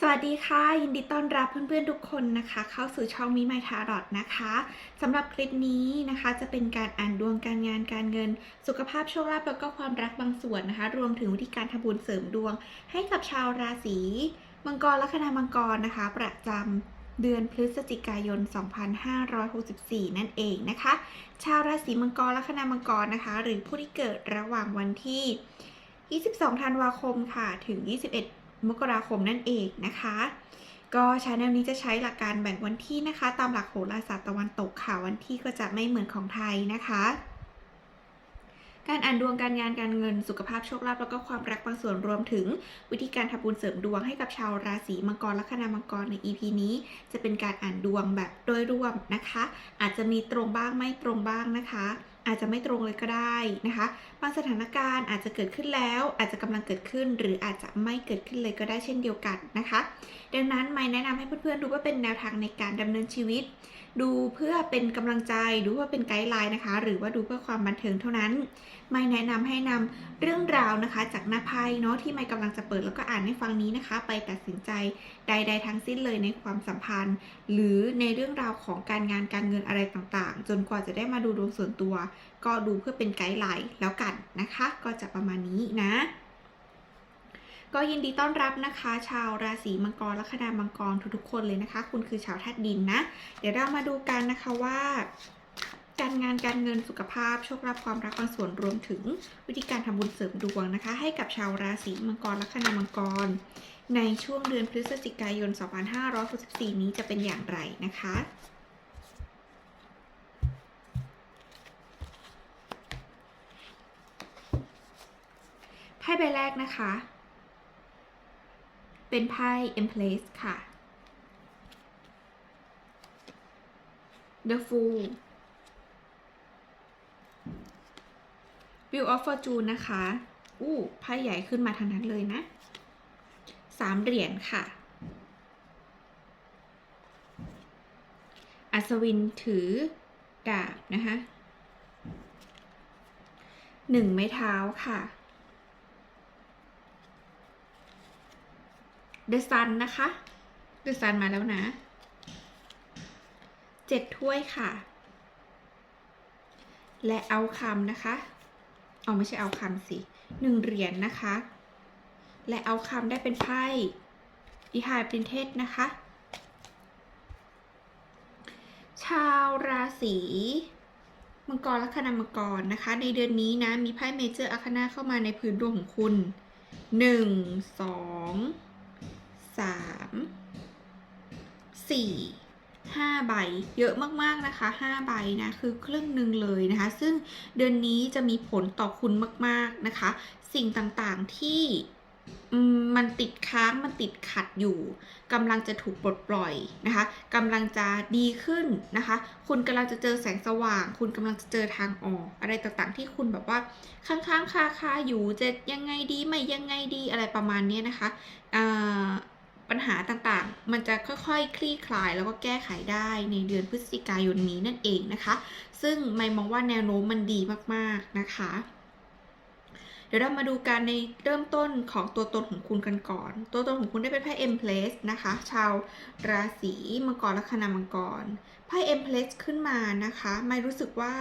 สวัสดีค่ะ ยินดีต้อนรับเพื่อนๆทุกคนนะคะ เข้าสู่ช่องมิไมทารอดนะคะสำหรับคลิปนี้นะคะจะเป็นการอ่านดวงการงานการเงิน สุขภาพโชคลาภแล้วก็ความรักบางส่วนนะคะ รวมถึงวิธีการทำบุญเสริมดวง ให้กับชาวราศีมังกรและคณามังกรนะคะ ประจำเดือนพฤศจิกายน 2564 นั่นเองนะคะ ชาวราศีมังกรและคณามังกรนะคะ หรือผู้ที่เกิดระหว่างวันที่ 22 ธันวาคมค่ะ ถึง 21 มกราคมนั่นเองนะคะ ก็ชาแนลนี้จะใช้หลักการแบ่งวันที่นะคะ ตามหลักโหราศาสตร์ตะวันตกค่ะ วันที่ก็จะไม่เหมือนของไทยนะคะ การอ่านดวงการงานการเงินสุขภาพโชคลาภแล้วก็ความรักบางส่วนรวมถึง วิธีการทำบุญเสริมดวงให้กับชาวราศีมังกรและคณามังกรใน EP นี้ จะเป็นการอ่านดวงแบบโดยรวมนะคะ อาจจะมีตรงบ้างไม่ตรงบ้างนะคะ อาจจะไม่ตรงเลยก็ได้นะคะบางสถานการณ์อาจจะเกิดขึ้นแล้ว อาจจะกำลังเกิดขึ้น หรืออาจจะไม่เกิดขึ้นเลยก็ได้เช่นเดียวกันนะคะ ดังนั้นไม่แนะนำให้เพื่อนๆดูว่าเป็นแนวทางในการดำเนินชีวิต ดูเพื่อเป็นกำลังใจดูเพื่อเป็นไกด์ไลน์นะคะ หรือว่าดูเพื่อความบันเทิงเท่านั้น ไม่แนะนำให้นำเรื่องราวนะคะ จากหน้าไพ่เนาะที่ไม่กำลังจะเปิดแล้วก็อ่านให้ฟังนี้นะคะ ไปตัดสินใจใด ๆ ทั้งสิ้นเลยในความสัมพันธ์ หรือในเรื่องราวของการงานการเงินอะไรต่างๆ จนกว่าจะได้มาดูดวงส่วนตัว ก็ดูเพื่อเป็นไกด์ไลน์แล้วกันนะคะ ก็จะประมาณนี้นะ ก็ยินดีต้อนรับนะคะ ชาวราศีมังกรและคณามังกรทุกๆคนเลยนะคะ คุณคือชาวธาตุดินนะ เดี๋ยวเรามาดูกันนะคะว่า การงานการเงินสุขภาพโชคลาภความรักบางส่วนรวมถึง วิธีการทำบุญเสริมดวงนะคะ ให้กับชาวราศีมังกรและคณามังกร ในช่วงเดือนพฤศจิกายน 2564 นี้จะเป็นอย่างไรนะคะไพ่ใบแรกนะคะ เป็นไพ่ Empress ค่ะ The Fool Wheel of Fortune นะคะ อู้ไพ่ใหญ่ขึ้นมาทางนั้นเลยนะสามเหรียญค่ะ อัศวินถือดาบนะคะหนึ่งไม้เท้าค่ะ The Sun นะคะ The Sun มาแล้วนะเจ็ดถ้วยค่ะ และเอาคำนะคะเอาไม่ใช่เอาคำสิหนึ่งเหรียญนนะคะ และเอาคำได้เป็นไพ่อีหายปรินเทศนะคะ ชาวราศีมังกรและคณามังกรนะคะ ในเดือนนี้นะ มีไพ่เมเจอร์อาคนาเข้ามาในพื้นดวงของคุณหนึ่งสอง สามสี่ห้าใบ เยอะมากๆนะคะห้าใบนะคือครึ่งหนึ่งเลยนะคะ ซึ่งเดือนนี้จะมีผลต่อคุณมากๆนะคะ สิ่งต่างๆที่มันติดค้างมันติดขัดอยู่กำลังจะถูกปลดปล่อยนะคะกำลังจะดีขึ้นนะคะ คุณกำลังจะเจอแสงสว่าง คุณกำลังจะเจอทางออก อะไรต่างๆ ที่คุณแบบว่าค้างๆคาคาอยู่จะยังไงดีไม่ยังไงดีอะไรประมาณนี้นะคะอ่า ปัญหาต่างๆ มันจะค่อยๆ คลี่คลายแล้วก็แก้ไขได้ในเดือนพฤศจิกายนนี้นั่นเองนะคะ ซึ่งไม่มองว่าแนวโน้มมันดีมากๆนะคะเดี๋ยวเรามาดูกันในเริ่มต้นของตัวตนของคุณกันก่อน ตัวตนของคุณได้เป็นไพ่ M Place นะคะ ชาวราศีมังกรและคณามังกร ไพ่ M Place ขึ้นมานะคะ ไม่รู้สึกว่า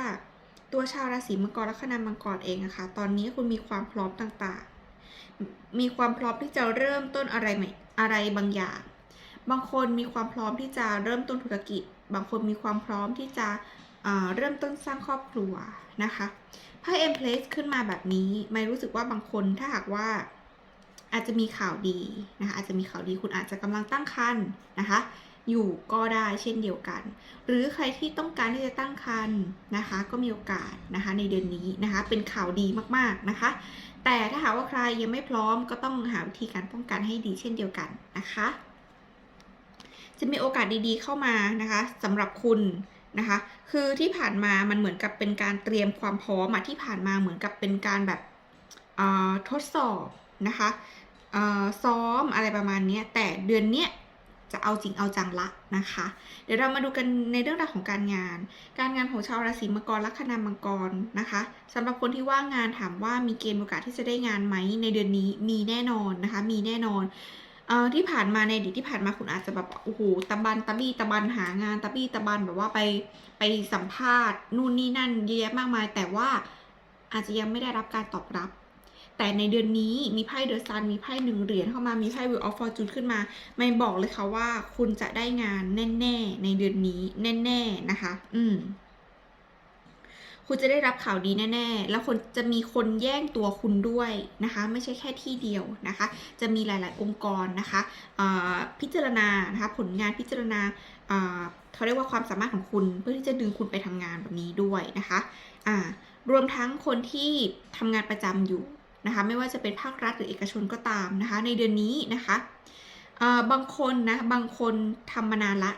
ตัวชาวราศีมังกรและคณามังกรเองอะคะ่ะตอนนี้คุณมีความพร้อมต่างๆ มีความพร้อมที่จะเริ่มต้นอะไรใหม่อะไรบางอย่าง บางคนมีความพร้อมที่จะเริ่มต้นธุรกิจ บางคนมีความพร้อมที่จะเเริ่มต้นสร้างครอบครัวนะคะไพ่ M place ขึ้นมาแบบนี้ไม่รู้สึกว่าบางคนถ้าหากว่าอาจจะมีข่าวดีนะคะอาจจะมีข่าวดีคุณอาจจะกำลังตั้งครรภ์นะคะ อยู่ก็ได้เช่นเดียวกัน หรือใครที่ต้องการที่จะตั้งครรภ์นะคะ ก็มีโอกาสนะคะในเดือนนี้นะคะ เป็นข่าวดีมากๆนะคะ แต่ถ้าหากว่าใครยังไม่พร้อมก็ต้องหาวิธีการป้องกันให้ดีเช่นเดียวกันนะคะ จะมีโอกาสดีๆเข้ามานะคะสำหรับคุณนะคะ คือที่ผ่านมามันเหมือนกับเป็นการเตรียมความพร้อมอะที่ผ่านมาเหมือนกับเป็นการแบบทดสอบนะคะซ้อมอะไรประมาณนี้แต่เดือนเนี้ย จะเอาจริงเอาจังละนะคะ เดี๋ยวเรามาดูกันในเรื่องราวของการงาน การงานของชาวราศีมังกรละคณามังกรนะคะสำหรับคนที่ว่างงานถามว่ามีเกณฑ์โอกาสที่จะได้งานไหมในเดือนนี้มีแน่นอนนะคะ มีแน่นอนเอ่อที่ผ่านมาในอดีตที่ผ่านมาคุณอาจจะแบบโอ้โหตะบันตะบี้ตะบันหางานตะบี้ตะบันแบบว่าไปไปสัมภาษณ์นู่นนี่นั่นเยอะแยะมากมาย แต่ว่าอาจจะยังไม่ได้รับการตอบรับ แต่ในเดือนนี้มีไพ่เดอะซันมีไพ่หนึ่งเหรียญเข้ามามีไพ่วิวออฟฟอร์จูนขึ้นมา ไม่บอกเลยค่ะว่าคุณจะได้งานแน่ ๆ ในเดือนนี้แน่ ๆ นะคะ อืมคุณจะได้รับข่าวดีแน่ ๆ แล้วคนจะมีคนแย่งตัวคุณด้วยนะคะ ไม่ใช่แค่ที่เดียวนะคะ จะมีหลาย ๆ องค์กรนะคะพิจารณานะคะผลงานพิจารณาเขาเรียกว่าความสามารถของคุณเพื่อที่จะดึงคุณไปทำงานแบบนี้ด้วยนะคะรวมทั้งคนที่ทำงานประจำอยู่ นะคะไม่ว่าจะเป็นภาครัฐหรือเอกชนก็ตามนะคะในเดือนนี้นะคะบางคนนะบางคนทำมานานละ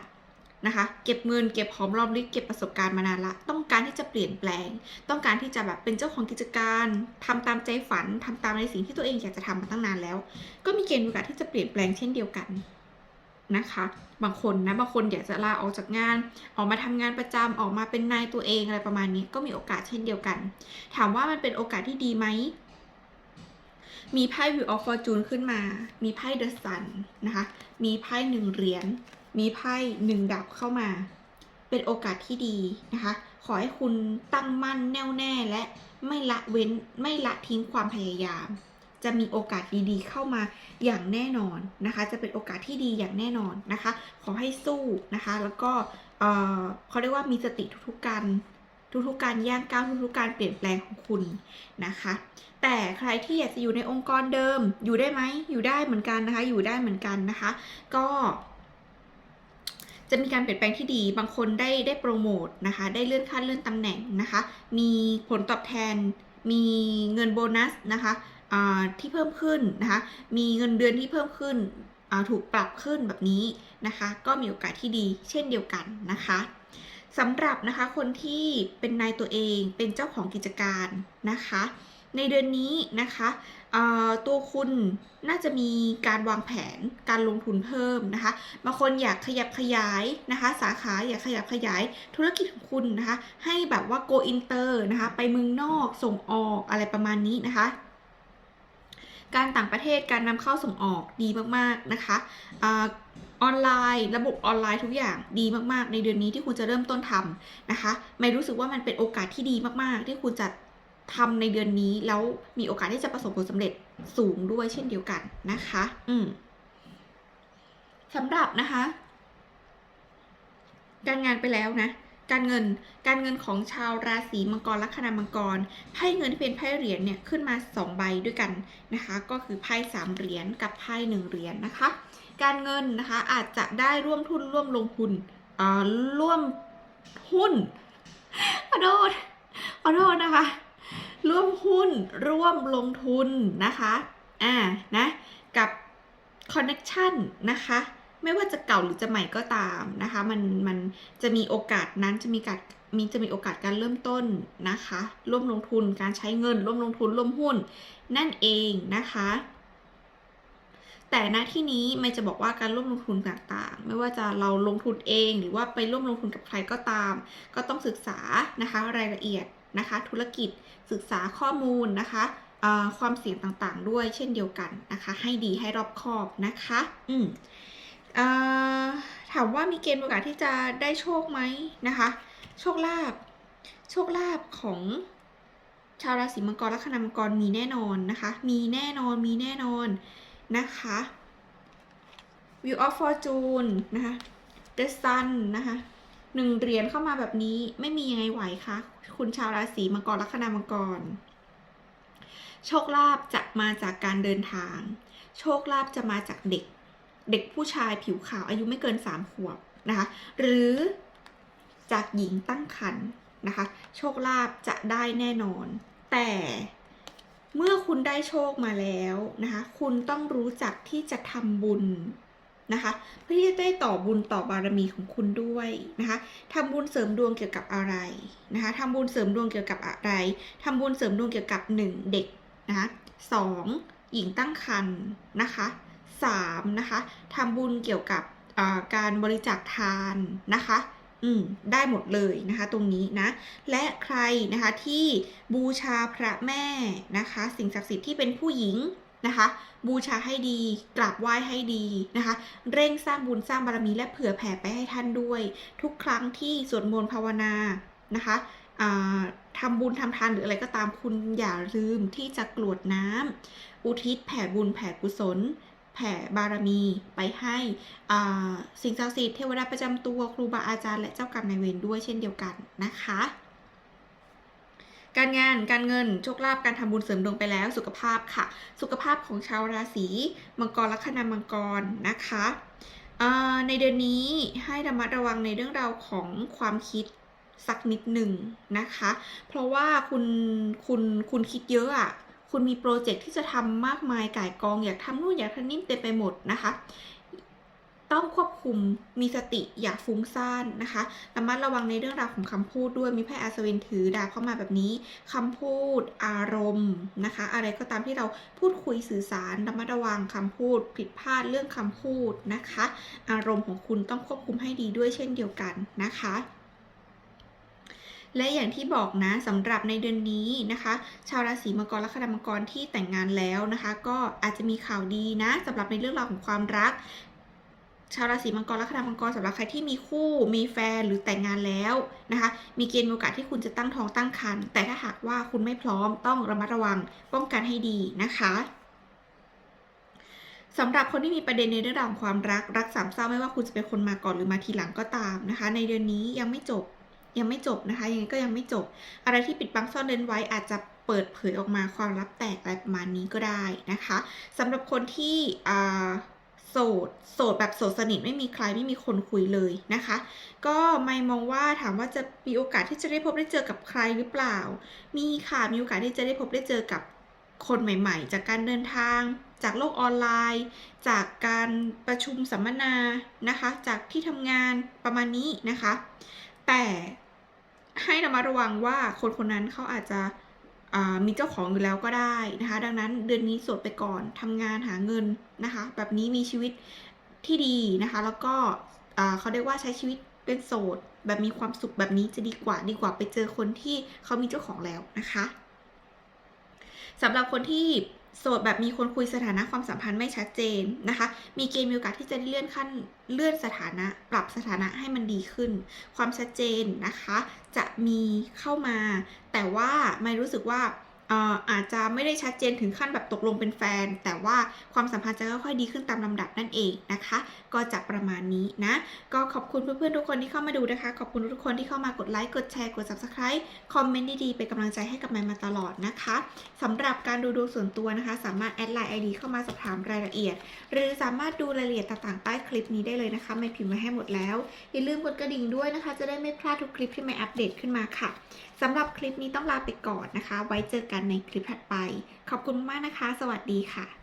นะคะเก็บเงินเก็บหอมรอมริบเก็บประสบการณ์มานานละ ต้องการที่จะเปลี่ยนแปลง ต้องการที่จะแบบเป็นเจ้าของกิจการทำตามใจฝันทำตามในสิ่งที่ตัวเองอยากจะทำมาตั้งนานแล้ว ก็มีเกณฑ์โอกาสที่จะเปลี่ยนแปลงเช่นเดียวกันนะคะ บางคนนะบางคนอยากจะลาออกจากงาน ออกมาทำงานประจำออกมาเป็นนายตัวเองอะไรประมาณนี้ก็มีโอกาสเช่นเดียวกัน ถามว่ามันเป็นโอกาสที่ดีไหม มีไพ่ View of Fortune ขึ้นมา มีไพ่ The Sun นะคะ มีไพ่หนึ่งเหรียญ มีไพ่หนึ่งดับเข้ามา เป็นโอกาสที่ดีนะคะ ขอให้คุณตั้งมั่นแน่วแน่และไม่ละเว้นไม่ละทิ้งความพยายาม จะมีโอกาสดีๆ เข้ามาอย่างแน่นอนนะคะ จะเป็นโอกาสที่ดีอย่างแน่นอนนะคะ ขอให้สู้นะคะ แล้วก็เเขาเรียกว่ามีสติทุกๆการ ทุกๆการย่างก้าวทุกๆการเปลี่ยนแปลงของคุณนะคะ แต่ใครที่อยากจะอยู่ในองค์กรเดิมอยู่ได้ไหมอยู่ได้เหมือนกันนะคะ อยู่ได้เหมือนกันนะคะ ก็จะมีการเปลี่ยนแปลงที่ดี บางคนได้ได้โปรโมทนะคะ ได้เลื่อนขั้นเลื่อนตำแหน่งนะคะ มีผลตอบแทน มีเงินโบนัสนะคะอ่าที่เพิ่มขึ้นนะคะ มีเงินเดือนที่เพิ่มขึ้นอ่าถูกปรับขึ้นแบบนี้นะคะ ก็มีโอกาสที่ดีเช่นเดียวกันนะคะ สำหรับนะคะคนที่เป็นนายตัวเองเป็นเจ้าของกิจการนะคะ ในเดือนนี้นะคะตัวคุณน่าจะมีการวางแผนการลงทุนเพิ่มนะคะบางคนอยากขยับขยายนะคะ สาขาอยากขยับขยายธุรกิจของคุณนะคะ ให้แบบว่า go inter นะคะ ไปเมืองนอกส่งออกอะไรประมาณนี้นะคะ การต่างประเทศการนำเข้าส่งออกดีมากๆนะคะออนไลน์ ระบบออนไลน์ทุกอย่างดีมากๆ ในเดือนนี้ที่คุณจะเริ่มต้นทำนะคะไม่รู้สึกว่ามันเป็นโอกาสที่ดีมากๆ ที่คุณจะทำในเดือนนี้แล้วมีโอกาสที่จะประสบผลสำเร็จสูงด้วยเช่นเดียวกันนะคะ อืมสำหรับนะคะ การงานไปแล้วนะ การเงิน การเงินของชาวราศีมังกรลัคนามังกร ไพ่เงินที่เป็นไพ่เหรียญเนี่ยขึ้นมา 2 ใบด้วยกันนะคะ ก็คือไพ่สามเหรียญกับไพ่หนึ่งเหรียญนะคะ การเงินนะคะอาจจะได้ร่วมทุนร่วมลงทุนอ่าร่วมหุ้นขอโทษขอโทษนะคะ ร่วมหุ้นร่วมลงทุนนะคะ อ่านะกับคอนเน็ชันนะคะ ไม่ว่าจะเก่าหรือจะใหม่ก็ตามนะคะ มันมันจะมีโอกาสนั้นจะมีการมีจะมีโอกาสการเริ่มต้นนะคะ ร่วมลงทุนการใช้เงิน ร่วมลงทุนร่วมหุ้น นั่นเองนะคะ แต่ณที่นี้ไม่จะบอกว่าการร่วมลงทุนต่างๆ ไม่ว่าจะเราลงทุนเองหรือว่าไปร่วมลงทุนกับใครก็ตาม ก็ต้องศึกษานะคะรายละเอียดนะคะ ธุรกิจศึกษาข้อมูลนะคะความเสี่ยงต่างๆ ด้วยเช่นเดียวกันนะคะ ให้ดีให้รอบคอบนะคะ อืม ถามว่ามีเกณฑ์โอกาสที่จะได้โชคไหมนะคะ โชคลาภโชคลาภของชาวราศีมังกรและคณามังกรมีแน่นอนนะคะ มีแน่นอนมีแน่นอนนะคะ View of Fortune นะคะ The Sun นะคะหนึ่งเหรียญเข้ามาแบบนี้ไม่มียังไงไหวคะคุณชาวราศีมังกรลัคนามังกร โชคลาภจะมาจากการเดินทาง โชคลาภจะมาจากเด็ก เด็กผู้ชายผิวขาวอายุไม่เกินสามขวบนะคะ หรือจากหญิงตั้งครรภ์นะคะ โชคลาภจะได้แน่นอน แต่เมื่อคุณได้โชคมาแล้วนะคะ คุณต้องรู้จักที่จะทำบุญนะคะ เพื่อที่จะได้ต่อบุญต่อบารมีของคุณด้วยนะคะทำบุญเสริมดวงเกี่ยวกับอะไรนะคะทำบุญเสริมดวงเกี่ยวกับอะไรทำบุญเสริมดวงเกี่ยวกับ 1 เด็กนะคะสองหญิงตั้งครรภ์นะคะ สามนะคะทำบุญเกี่ยวกับการบริจาคทานนะคะอืมได้หมดเลยนะคะตรงนี้นะ และใครนะคะที่บูชาพระแม่นะคะ สิ่งศักดิ์สิทธิ์ที่เป็นผู้หญิงนะคะ บูชาให้ดีกราบไหว้ให้ดีนะคะ เร่งสร้างบุญสร้างบารมีและเผื่อแผ่ไปให้ท่านด้วย ทุกครั้งที่สวดมนต์ภาวนานะคะทำบุญทำทานหรืออะไรก็ตามคุณอย่าลืมที่จะกรวดน้ำอุทิศแผ่บุญแผ่กุศล แผ่บารมีไปให้สิ่งศักดิ์สิทธิ์เทวดาประจำตัวครูบาอาจารย์และเจ้ากรรมนายเวรด้วยเช่นเดียวกันนะคะการงาน การเงิน โชคลาภ การทำบุญเสริมดวงไปแล้ว สุขภาพค่ะ สุขภาพของชาวราศีมังกรลัคนามังกรนะคะ ในเดือนนี้ให้ระมัดระวังในเรื่องราวของความคิดสักนิดหนึ่งนะคะ เพราะว่าคุณคุณคุณคิดเยอะอะ คุณมีโปรเจกต์ที่จะทำมากมายก่ายกอง อยากทำนู่นอยากทำนี่เต็มไปหมดนะคะ ต้องควบคุมมีสติอย่าฟุ้งซ่านนะคะระมัดระวังในเรื่องราวของคำพูดด้วยมีไพ่อาสวินถือดาบเข้ามาแบบนี้คำพูด อารมณ์นะคะ อะไรก็ตามที่เราพูดคุยสื่อสารระมัดระวังคำพูด ผิดพลาดเรื่องคำพูดนะคะ อารมณ์ของคุณต้องควบคุมให้ดีด้วยเช่นเดียวกันนะคะ และอย่างที่บอกนะสำหรับในเดือนนี้นะคะ ชาวราศีมังกรและคณมังกรที่แต่งงานแล้วนะคะ ก็อาจจะมีข่าวดีนะสำหรับในเรื่องราวของความรักชาวราศีมังกรและคณามังกรสำหรับใครที่มีคู่มีแฟนหรือแต่งงานแล้วนะคะ มีเกณฑ์โอกาสที่คุณจะตั้งท้องตั้งครรภ์แต่ถ้าหากว่าคุณไม่พร้อมต้องระมัดระวังป้องกันให้ดีนะคะสำหรับคนที่มีประเด็นในเรื่องราวของความรักรักสามเศร้าไม่ว่าคุณจะเป็นคนมาก่อนหรือมาทีหลังก็ตามนะคะ ในเดือนนี้ยังไม่จบ ยังไม่จบนะคะ ยังไงก็ยังไม่จบ อะไรที่ปิดบังซ่อนเร้นไว้อาจจะเปิดเผยออกมาความลับแตกอะไรประมาณนี้ก็ได้นะคะสำหรับคนที่อ่าโสดโสดแบบโสดสนิทไม่มีใครไม่มีคนคุยเลยนะคะ ก็ไม่มองว่าถามว่าจะมีโอกาสที่จะได้พบได้เจอกับใครหรือเปล่า มีค่ะมีโอกาสที่จะได้พบได้เจอกับคนใหม่ ๆ จากการเดินทาง จากโลกออนไลน์ จากการประชุมสัมมนานะคะ จากที่ทำงานประมาณนี้นะคะ แต่ให้ระมัดระวังว่าคนคนนั้นเขาอาจจะมีเจ้าของอยู่แล้วก็ได้นะคะ ดังนั้นเดือนนี้โสดไปก่อนทำงานหาเงินนะคะ แบบนี้มีชีวิตที่ดีนะคะ แล้วก็เขาเรียกว่าใช้ชีวิตเป็นโสด แบบมีความสุขแบบนี้จะดีกว่าดีกว่าไปเจอคนที่เขามีเจ้าของแล้วนะคะสำหรับคนที่ โสดแบบมีคนคุยสถานะความสัมพันธ์ไม่ชัดเจนนะคะ มีเกณฑ์มีโอกาสที่จะได้เลื่อนขั้นเลื่อนสถานะ ปรับสถานะให้มันดีขึ้น ความชัดเจนนะคะ จะมีเข้ามา แต่ว่าไม่รู้สึกว่าอาจจะไม่ได้ชัดเจนถึงขั้นแบบตกลงเป็นแฟน แต่ว่าความสัมพันธ์จะค่อยๆดีขึ้นตามลำดับนั่นเองนะคะก็จะประมาณนี้นะ ก็ขอบคุณเพื่อนๆทุกคนที่เข้ามาดูนะคะ ขอบคุณทุกคนที่เข้ามากดไลค์กดแชร์กด subscribe คอมเมนต์ดีๆเป็นกำลังใจให้กับแมนมาตลอดนะคะสำหรับการดูดวงส่วนตัวนะคะ สามารถแอดไลน์ ID เข้ามาสอบถามรายละเอียด หรือสามารถดูรายละเอียดต่างๆใต้คลิปนี้ได้เลยนะคะไม่พิมพ์ไว้ให้หมดแล้วอย่าลืมกดกระดิ่งด้วยนะคะ จะได้ไม่พลาดทุกคลิปที่ไม่อัปเดตขึ้นมาค่ะสำหรับคลิปนี้ต้องลาไปก่อนนะคะ ไว้เจอกันในคลิปถัดไป ขอบคุณมากนะคะ สวัสดีค่ะ